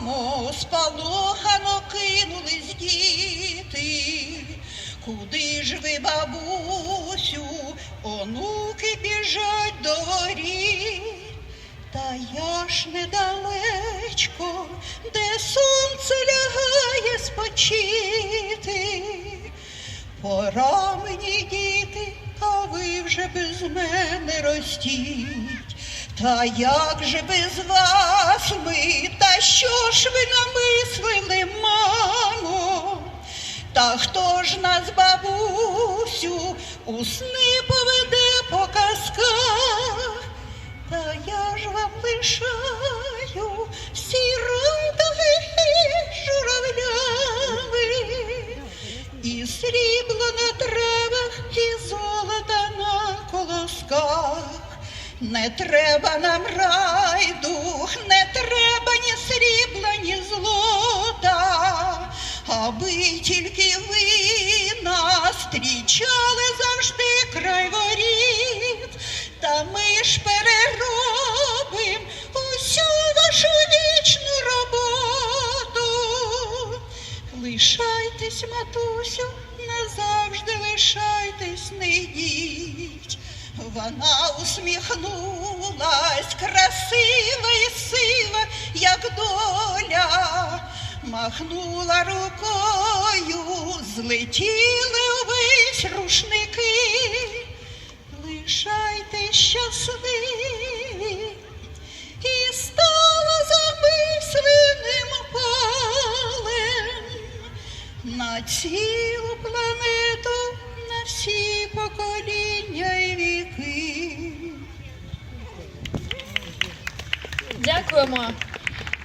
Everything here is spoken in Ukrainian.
мамо, спалохано кинулись діти. Куди ж ви, бабусю, онуки біжать до воріт? Та я ж недалечко, де сонце лягає спочити. Пора мені, діти, а ви вже без мене ростіть. Та як же без вас ми, та що ж ви намислили, мамо? Та хто ж нас, бабусю, у сни поведе по казках? Та я ж вам лишаю всі радоги журавлями, і срібло на Не треба нам райдух, не треба ні срібла, ні злота, аби тільки ви нас зустрічали завжди край воріт, та ми ж переробим усю вашу вічну роботу. Лишайтесь, матусю, назавжди лишайтесь, не йдіть. Вона усміхнулась, красива і сива, як доля, махнула рукою, злетіли увесь рушники. Лишайте щасливі. І стало замисленим палем на цілу планету, на всі покоління 涩吗？